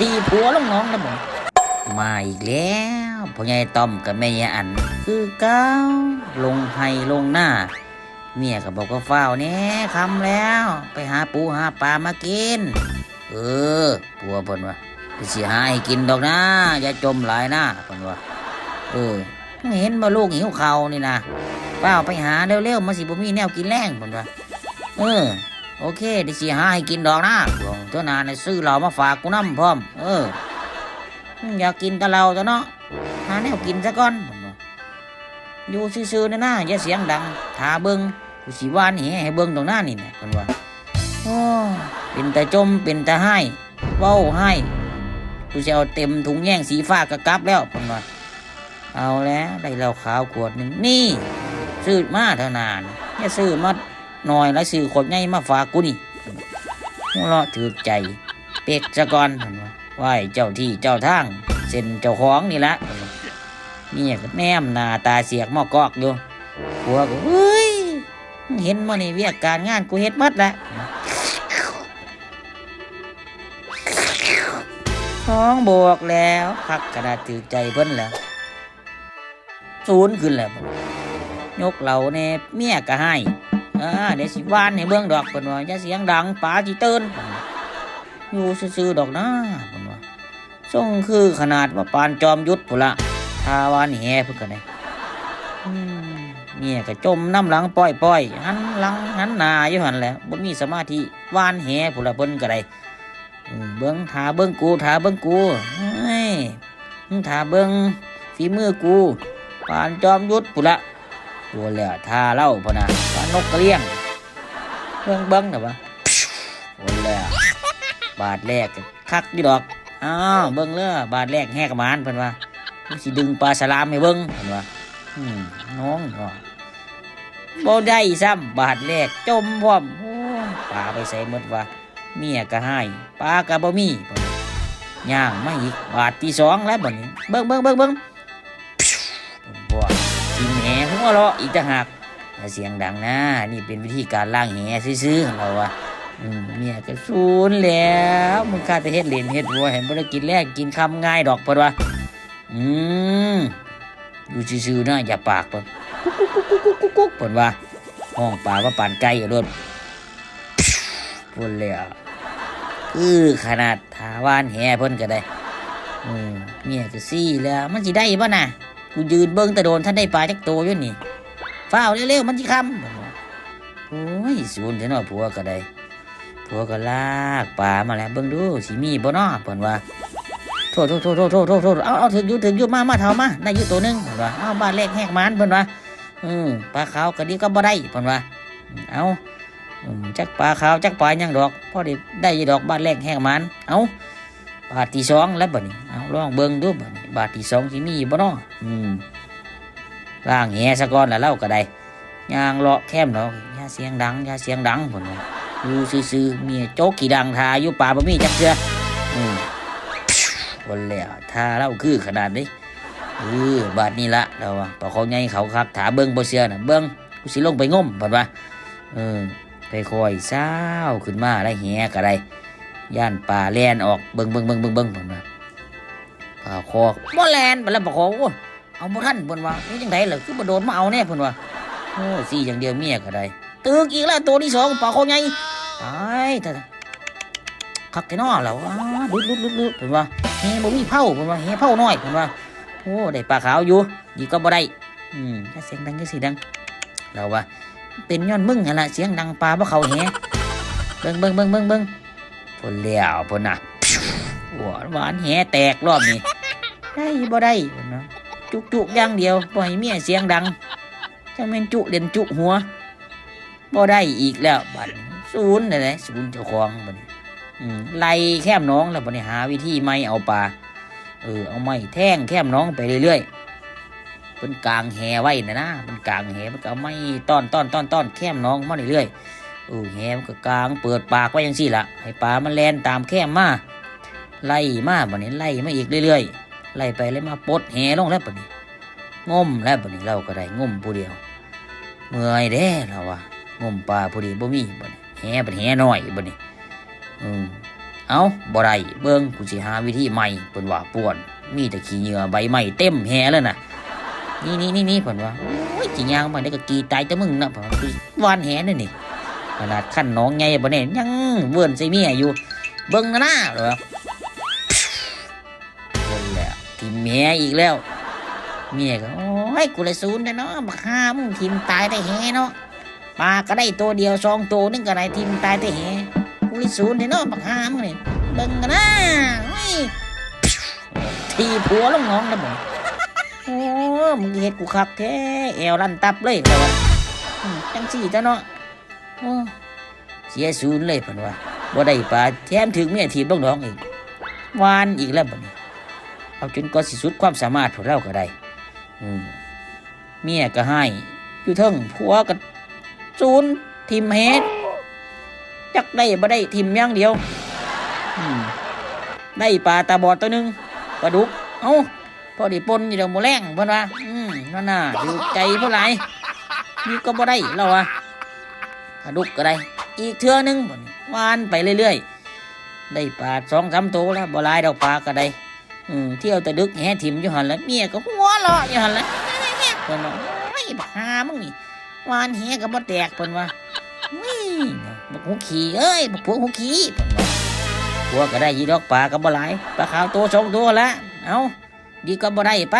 ทีผัวลงน้องนะบ่มาอีกแล้วพ่อใหญ่ต้อมกับแม่ยายอัน คือเก้าลงไห้ลงหน้า เมียก็บอกว่าเฝ้าแน่คำแล้ว ไปหาปูหาปลามากิน เออปัวเพิ่นว่าสิหาให้กินดอกนะอย่าจมหลายนะเพิ่นว่าเออเห็นบ่ลูกหิวเขานี่นะเป้าไปหาเร็วๆมาสิบ่มีแนวกินแรงเพิ่นว่าเออ โอเคเดี๋ยวสิหาให้กินดอกนะหลวงเจ้านานในซื้อเหล้ามาฝากกูน้ำพร้อม เอออยากกินแตะเราตัวเนาะหาแนวกินซะก่อนอยู่ซื่อๆนะนะอย่าเสียงดังถาเบิงกูสิวานแหให้เบิงตรงหน้านี่แหละเพิ่นว่าโอ้เป็นแต่จมเป็นแต่ให้เว้าให้กูจะเอาเต็มถุงแย่งสีฟ้ากระกับ แล้วเพิ่นว่าเอาแล้วได้เหล้าขาวขวดหนึ่งนี่ซื้อมาเท่านานอย่าซื้อมา หน่อยแล้วซื้อขวดใหญ่มาฝากกูนี่หัวเราะถือใจเป็กซะก่อนไหวเจ้าที่เจ้าทางเส้นเจ้าของนี่ละนี่ก็แนมหน้าตาเสียกหมอกอกอยู่ผัวก็เฮ้ยเห็นมาในเวียกการงานกูเฮ็ดมัดละท้องบวกแล้วพักกระดาษถือใจเพิ่นแล้วศูนย์ขึ้นแล้วยกเหล่าแน่เมียก็ให้ อ่าเดี๋ยวสิว่านให้เบิ่งดอกเพิ่นว่าอย่าเสียงดังป๋าสิตื่นอยู่ซื่อๆดอกนะเพิ่นว่าส่งคือขนาดว่าปานจอมยุทธพุ่นละทาวานแหเพิ่นก็ได้เมียก็จมน้ำหลังป้อยๆหันหลังหันหน้าอยู่หันแหละบ่มีสมาธิวานแหพุ่นละเพิ่นก็ได้เบิ่งทาเบิ่งกูทาเบิ่งกูเฮ้ยมึงทาเบิ่งฝีมือกูปานจอมยุทธปุละตัวแล้วทาเล่าพนะป นกกระเลี้ยงเบิ่งเบิ่งนะวะตัวแล้วบาทแรกก็คักดีดอกอ้าวเบิ่งเลยบาทแรกแหกมานเพิ่นว่าสิดึงปลาสลามให้เบิ่งเพิ่นว่าอืมน้องบ่ได้ซ้ำบาทแรกจมพร้อมปลาไปใส่หมดว่าเมียก็ให้ปลาก็บ่มีเพิ่นว่ย่างมาอีกบาทที่สองแล้วบัดนี้เบิ่งเบิ่งเบิ่งเบิ่งบัวทีมแหหัวเราะอีกต่างหาก เสียงดังนะ นี่เป็นวิธีการล่างแหซื้อๆของเราอะเมียก็สูนแล้วมึงข้าจะเฮ็ดเหรียญเฮ็ดวัวเห็นบ่ได้กินแรกกินคำง่ายดอกเพิ่นว่าอืมอยู่ซื่อๆนะอย่าปากเพิ่นกุ๊กกุ๊กกุ๊กกุ๊กกุ๊กกุ๊กเพิ่นว่าห้องป่าว่าปานไก่อะโดนพุ่นแล้วคือขนาดทาวานแหเพิ่นก็ได้อืมเมียก็ซี่แล้ว มันสิได้บ่น่ะกูยืนเบิ้งแต่โดนท่านได้ปลาจักโตอยู่นี่ ฝ้าวเร็วๆมันสิคำโอ้ยสูนเถอะเนาะผัวก็ได้ผัวก็ลากปลามาแล้วเบิ้งดูสิมีบ่เนาะเพิ่นว่าโทษโทษโทษโทษโทษโทษเอาเอาถึงอยู่ถึงอยู่มามาเท่ามาได้อยู่ตัวหนึงเพิ่นว่าเอาบ้านแรกแหกมันเพิ่นว่าอืมปลาขาวก็ดีก็บ่ได้เพิ่นว่าเอาจักปลาขาวจักปลายังดอกพ่อได้ได้ยู่ดอกบ้านแรกแหกมันเอาบาทที่สองแล้วบัดนี้เอาลองเบิ่งดูบัดนี้บาทที่สองสิมีบ่เนาะอืม ล่างแหสะก่อนแล้วเล่าก็ได้ยางเลาะแคมเนาะอย่าเสียงดังอย่าเสียงดังผนว่าอยู่ซื่อๆเมียโจ๊กกี่ดังทาอยู่ป่าบ่มีจักเชืออืมคนแล้วทาเล่าคือขนาดนี้เออบาดนี้ละเราว่าปะเขาใหญ่เขาครับถาเบิ้งบ่เชื่อน่ะเบิ้งกูสิลงไปง่มผนว่าเออค่อยๆเศร้าวขึ้นมาได้แหก็ได้ย่านป่าแลนออกเบิ้งเบิ้งเบิ้งเบิ้งเบิ้งผนว่าป่าคอบ่แลนไปแล้วป่าคอโอ้ เอาบ่ทันเพิ่นว่านี่จังไดล่ะคือบ่โดนมาเอาแน่เพิ่นว่าโอ้สิอย่างเดียวเมียก็ได้ตึกอีกแล้วตัวที่สองปลาคอใหญ่ตายแต่คักแท้น้อแล้วอ้าลุดลุดลุดลุดเพิ่นว่าเฮบ่มีเผาเพิ่นว่าเฮเผาน้อยเพิ่นว่าโอ้ได้ปลาขาวอยู่ดีก็บ่ได้อืมถ้าเสียงดังก็สิดังเราว่า เป็นย้อนมึงหั่นล่ะเสียงดังปลาบ่เข้าแฮเบิ่งเบิ่งเบิ่งเบิ่งเบิ่งเพิ่นแล้วเพิ่นน่ะหวานหวานแฮแตกรอบนี้ได้บ่ได้เพิ่นว่า จุกจุกอย่างเดียวปล่อยเมียเสียงดังจังแม่นจุเล่นจุหัวบ่ได้อีกแล้วบัดศูนย์เลยนะศูนย์เจ้าของบัดนี้อืมไล่แคมน้องแล้วบัดนี้หาวิธีไม่เอาปลาเออเอาไม้แท่งแคมน้องไปเรื่อยๆเป็นกลางแหไว้นะนะเป็นกลางแหมันก็เอาไม้ต้อนต้อนต้อนต้อนแคมน้องมาเรื่อยๆเออแหมันก็กลางเปิดปากไว้ยังสี่ละให้ปลามันแล่นตามแคมมาไล่มาบัดนี้ไล่มาอีกเรื่อยๆ ไล่ไปไล่มาปดแหลงแล้วปะนี้งมแล้วปะนี้เราก็ได้งมผู้เดียว เมื่อยเด้เราว่างมปลาผู้เดียวบ่มีปะนี้แหเป็นแหน้อยปะนี้อืมเอาบ่ได้เบิ่งกูสิหาวิธีใหม่เพิ่นว่าป่วน มีแต่ขี้เหงื่อใบไม้เต็มแฮเลยน่ะนี่นี่นี่นี่เพิ่นว่าโอ้ยจิย่างมาได้ก็กีตายแต่มึงนะเพิ่นวาคือวานแหนั่นนี่ขนาดขั้นน้องใหญ่บ่แน่ยังเวิ้นใส่เมียอยู่ เบิ่งนะนะเหรอคนแหละ ทีมแม่อีกแล้วเมียก็โอ้ยกูเลยศูนย์เนาะบักห้ามึงทีมตายได้แฮเนาะปลาก็ได้ตัวเดียวสองตัวนึงก็ได้ทีมตายได้แฮกูเลยศูนเนาะบักห้ามึงเนี่ยเบิ่งกันนะเฮ้ยทีผัวลงน้องแล้วมึงโอ้มึงเฮ็ดกูคักแท้แอวลันตับเลยแต่ว่าจังสี่จ้ะเนาะโอ้เสียศูนย์เลยเพิ่นว่าบ่ได้ปลาแถมถึงเมียทีมลงน้องอีกวานอีกแล้วบัดนี้ เอาจนก็สิสุดความสามารถพวกเราก็ได้เมียก็ให้ อยู่เทิงผัวก็ศูนทิมเฮดจักได้บ่ได้ทิมอย่างเดียวได้ปลาตาบอดตัวหนึงปลาดุก เอ้าพอดีปนอยู่เดี๋ยวหมูแรงเพิ่นว่าอืมนั่นน่ะดูใจเพื่อไรนี่ก็บ่ได้เราอะปลาดุกก็ได้ อีกเทื่อนึงวานไปเรื่อยๆ ได้ปลาสองสามตัวแล้วบ่หลายดอกปลาก็ได้ อืมเที่ยวแต่ดึกแห่ถิ่มอยู่หันละเมียก็หัวเราะอยู่หันละเพิ่นว่าไอ้บักหามึงนี่วานแห่ก็บ่แตกเพิ่นว่านี่บักหูขี้เอ้ยบักพวกหูขี้เพิ่นว่าพวกก็ได้ยีดอกปลาก็บ่หลายปลาขาวตัวสองตัวละเอาดีก็บ่ได้ไป